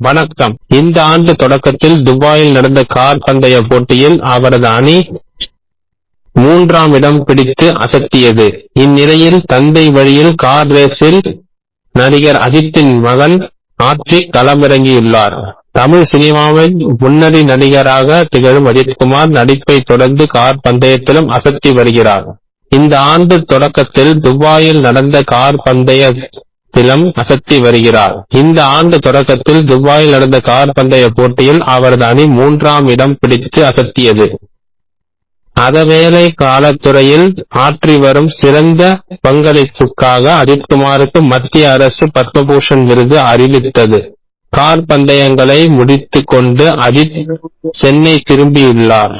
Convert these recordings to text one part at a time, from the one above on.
வணக்கம். இந்த ஆண்டு தொடக்கத்தில் துபாயில் நடந்த கார் பந்தய போட்டியில் அவரது அணி மூன்றாம் இடம் பிடித்து அசத்தியது. இந்நிலையில் தந்தை வழியில் கார் ரேஸில் நடிகர் அஜித்தின் மகன் ஆத்விக் களமிறங்கியுள்ளார். தமிழ் சினிமாவில் முன்னணி நடிகராக திகழும் அஜித்குமார் நடிப்பை தொடர்ந்து கார் பந்தயத்திலும் அசத்தி வருகிறார். இந்த ஆண்டு தொடக்கத்தில் துபாயில் நடந்த கார் பந்தய பந்தயத்திலும் அசத்தி வருகிறார். இந்த ஆண்டு தொடக்கத்தில் துபாயில் நடந்த கார் பந்தய போட்டியில் அவரது அணி மூன்றாம் இடம் பிடித்து அசத்தியது. அதவேளை காலத்துறையில் ஆற்றி வரும் சிறந்த பங்களிப்புக்காக அஜித்குமாருக்கு மத்திய அரசு பத்மபூஷன் விருது அறிவித்தது. கார் பந்தயங்களை முடித்துக் கொண்டு அஜித் சென்னை திரும்பியுள்ளார்.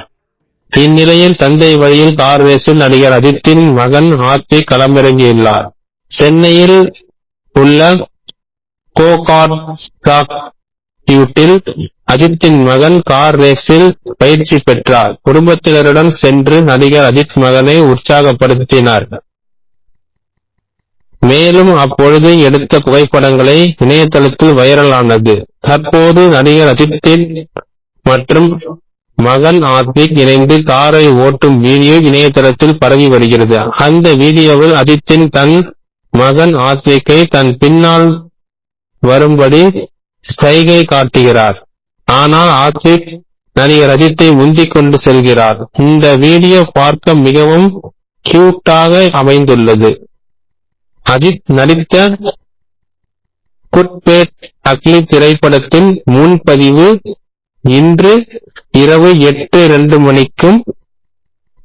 இந்நிலையில் தந்தை வழியில் கார் ரேஸில் நடிகர் அஜித்தின் மகன் ஆர்த்தி களமிறங்கியுள்ளார். சென்னையில் உள்ள கோகார்ட் அஜித்தின் மகன் கார் ரேஸில் பயிற்சி பெற்றார். குடும்பத்தினருடன் சென்று நடிகர் அஜித் மகனை உற்சாகப்படுத்தினார். மேலும் அப்பொழுது எடுத்த புகைப்படங்களை இணையதளத்தில் வைரலானது. தற்போது நடிகர் அஜித்தின் மற்றும் மகன் ஆத்விக் இணைந்து காரை ஓட்டும் வீடியோ இணையதளத்தில் பரவி வருகிறது. அந்த வீடியோவில் அஜித்தின் தன் மகன் ஆத்விக்கை தன் பின்னால் வரும்படி சைகை காட்டுகிறார். ஆனால் ஆத்விக் நடிகர் அஜித்தை உந்திக் கொண்டு செல்கிறார். இந்த வீடியோ பார்க்க மிகவும் கியூட்டாக அமைந்துள்ளது. அஜித் நடித்த குட்பேட் அக்லி திரைப்படத்தின் முன்பதிவு இன்று இரவு எட்டு இரண்டு மணிக்கும்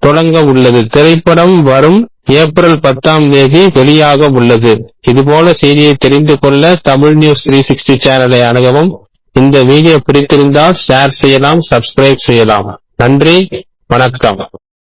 தொடங்க உள்ளது. திரைப்படம் வரும் ஏப்ரல் பத்தாம் தேதி வெளியாக உள்ளது. இதுபோல செய்தியை தெரிந்து கொள்ள தமிழ் நியூஸ் த்ரீ சிக்ஸ்டி சேனலை அணுகவும். இந்த வீடியோ பிடித்திருந்தால் ஷேர் செய்யலாம் சப்ஸ்கிரைப் செய்யலாம். நன்றி வணக்கம்.